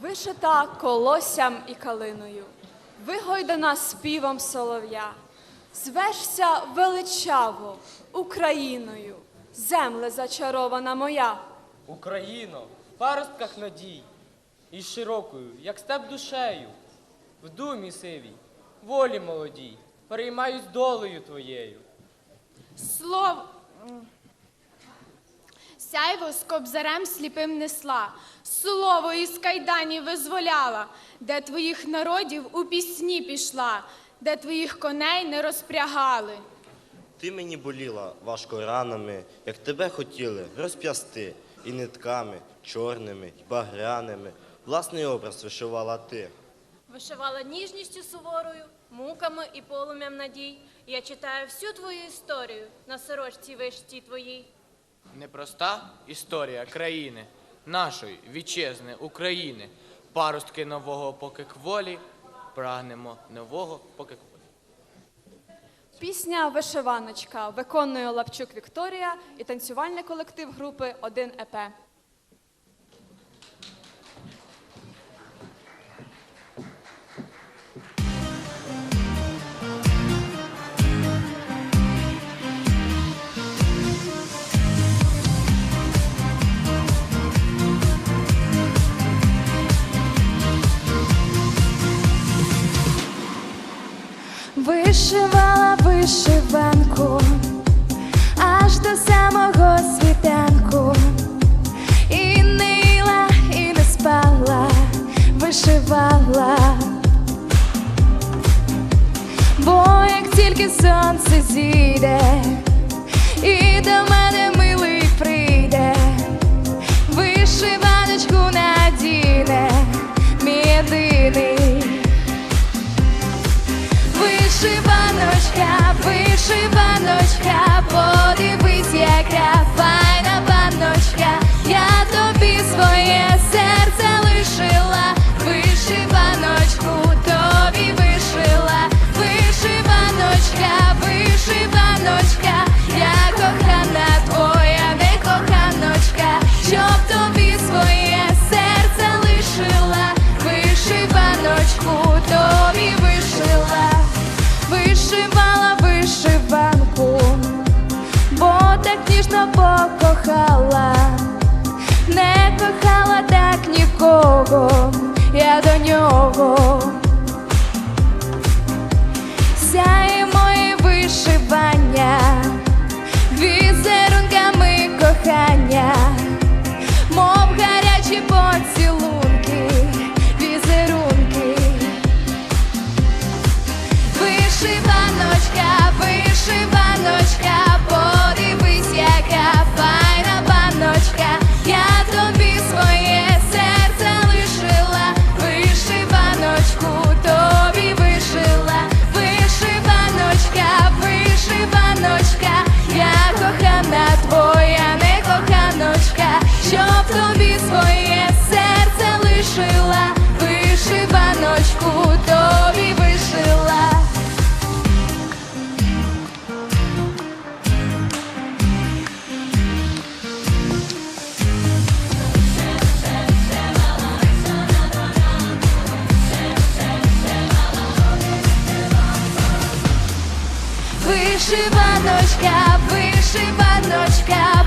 Вишита колоссям і калиною, вигойдана співом солов'я, звешся величаво Україною, земле зачарована моя. Україно, в паростках надій, і широкою, як степ душею, в думі сивій, волі молодій, переймаюсь долею твоєю. Слов... Сяйво з кобзарем сліпим несла, слово із кайданів визволяла, де твоїх народів у пісні пішла, де твоїх коней не розпрягали. Ти мені боліла важко ранами, як тебе хотіли розп'ясти, і нитками чорними й багряними. Власний образ вишивала ти. Вишивала ніжністю суворою, муками і полум'ям надій. Я читаю всю твою історію на сорочці вишитій твоїй. Непроста історія країни, нашої вітчизни України. Паростки нового поки кволі, прагнемо нового поки кволі. Пісня Вишиваночка виконує Лапчук Вікторія і танцювальний колектив групи Один 1 ЕП. Вишивала вишиванку аж до самого світанку, і нила, і не спала, вишивала, бо як тільки сонце зійде, і до мене милий прийде, вишиваночку надіне, мій єдиний. Вишиваночка, вишиваночка, нього. Сяє моє вишивання, візерунками кохання, мов гарячі поцілунки, візерунки. Вишиваночка, вишиваночка, Вишиваночка, вишиваночка,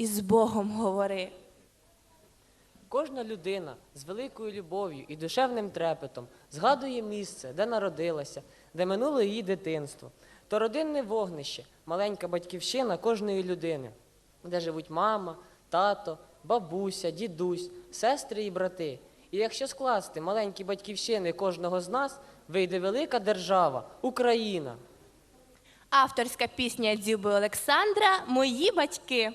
і з Богом говори. Кожна людина з великою любов'ю і душевним трепетом згадує місце, де народилася, де минуло її дитинство. То родинне вогнище, маленька батьківщина кожної людини, де живуть мама, тато, бабуся, дідусь, сестри і брати. І якщо скласти маленькі батьківщини кожного з нас, вийде велика держава Україна. Авторська пісня Дзюби Олександра Мої батьки.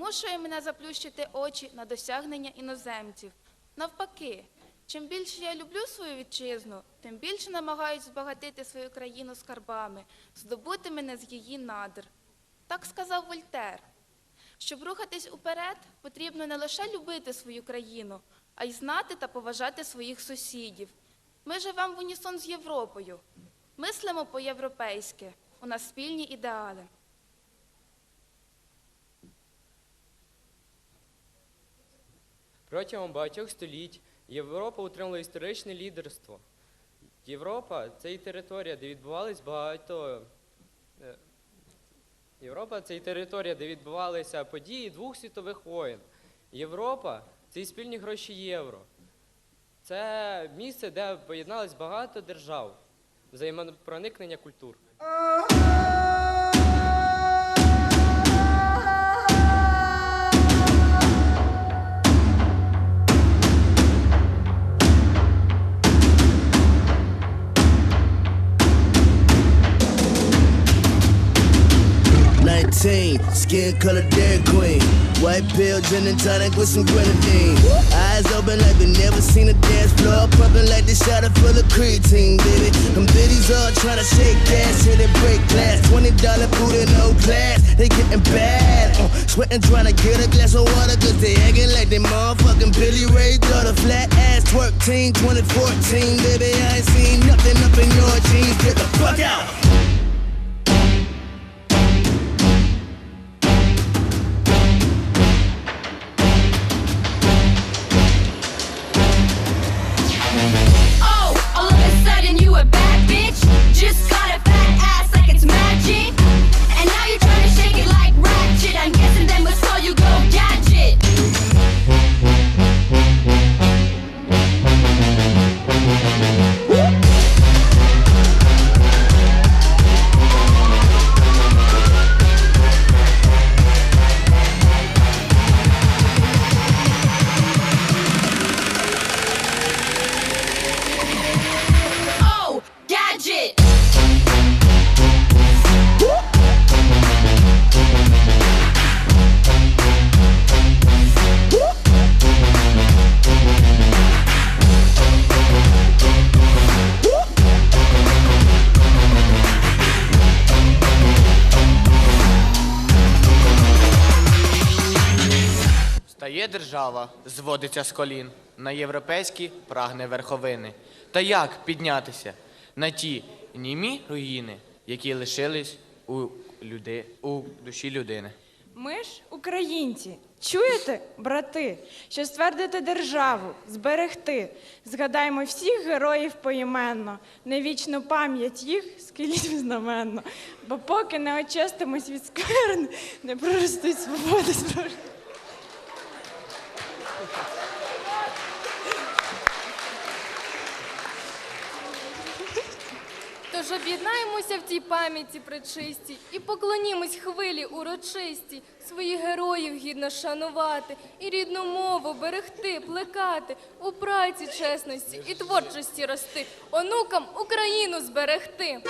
Примушує мене заплющити очі на досягнення іноземців. Навпаки, чим більше я люблю свою вітчизну, тим більше намагаюсь збагатити свою країну скарбами, здобути мене з її надр. Так сказав Вольтер. Щоб рухатись уперед, потрібно не лише любити свою країну, а й знати та поважати своїх сусідів. Ми живемо в унісон з Європою, мислимо по-європейськи, у нас спільні ідеали. Протягом багатьох століть Європа утримала історичне лідерство. Європа це і територія, де відбувались багато. е, Європа це і територія, де відбувалися події двох світових воєн. Європа це і спільні гроші євро. Це місце, де поєднались багато держав, взаємопроникнення культур. Skin color Dairy Queen. White pill, gin and tonic with some grenadine. Eyes open like we never seen a dance floor. Pumping like the shot of full of creatine, baby. Them biddies all trying to shake ass, hit it break glass. $20 boot in no class, they getting bad. Uh, sweating trying to get a glass of water, cause they acting like they motherfucking Billy Ray daughter. Flat ass twerk team 2014, baby. I ain't seen nothing up in your jeans. Get the fuck out. Стає держава, зводиться з колін, на європейські прагне верховини. Та як піднятися на ті німі руїни, які лишились у, люди, у душі людини? Ми ж українці. Чуєте, брати, що ствердити державу, зберегти. Згадаймо всіх героїв поіменно, на вічну пам'ять їх скеліть знаменно. Бо поки не очистимось від скверн, не проростуть свободи. Тож об'єднаємося в тій пам'яті пречистій і поклонімось хвилі урочистій, своїх героїв гідно шанувати і рідну мову берегти, плекати, у праці чесності і творчості рости, онукам Україну зберегти.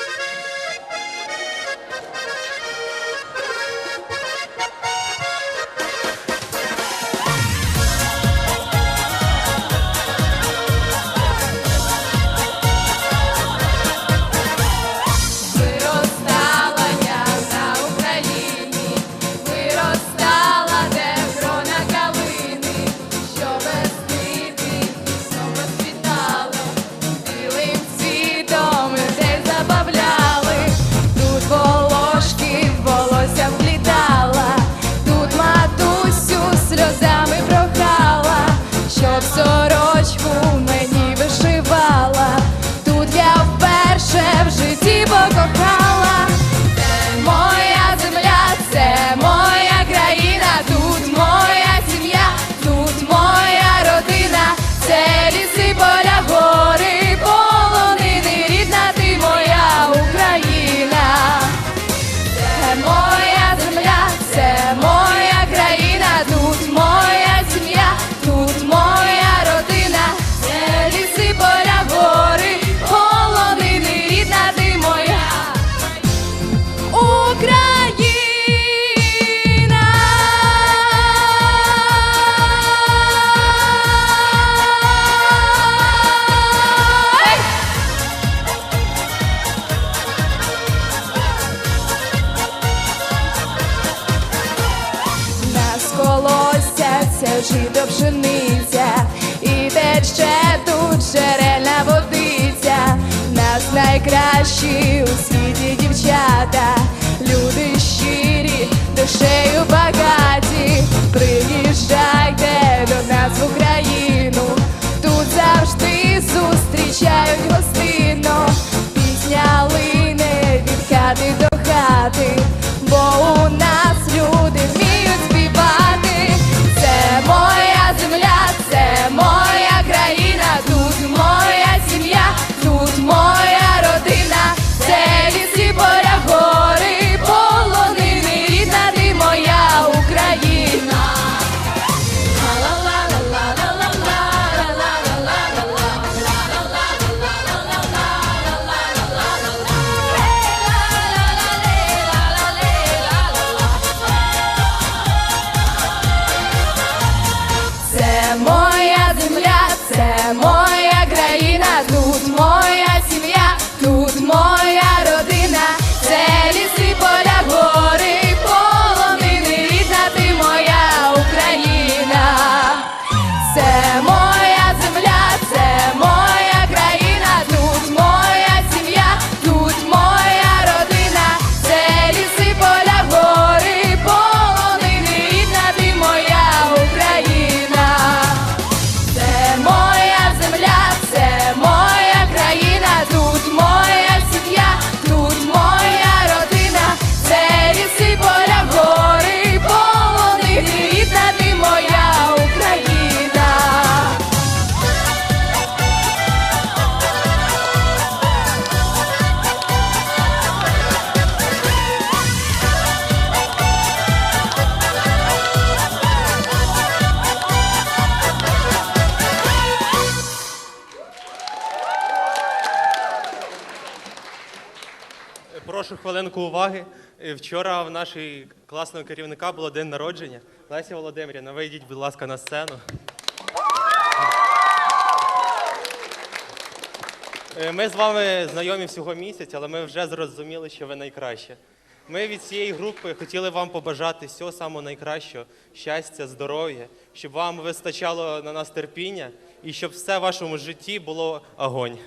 Найкращі у світі дівчата, люди щирі, душею багаті, приїжджайте до нас в Україну, тут завжди зустрічають гостинно, пісня лине від хати до хати, Прошу уваги. Е, Вчора в нашої класного керівника було день народження. Леся Володимирівна, вийдіть, будь ласка, на сцену. Е, Ми з вами знайомі всього місяць, але ми вже зрозуміли, що ви найкраще. Ми від цієї групи хотіли вам побажати всього самого найкращого, щастя, здоров'я, щоб вам вистачало на нас терпіння і щоб все в вашому житті було огонь.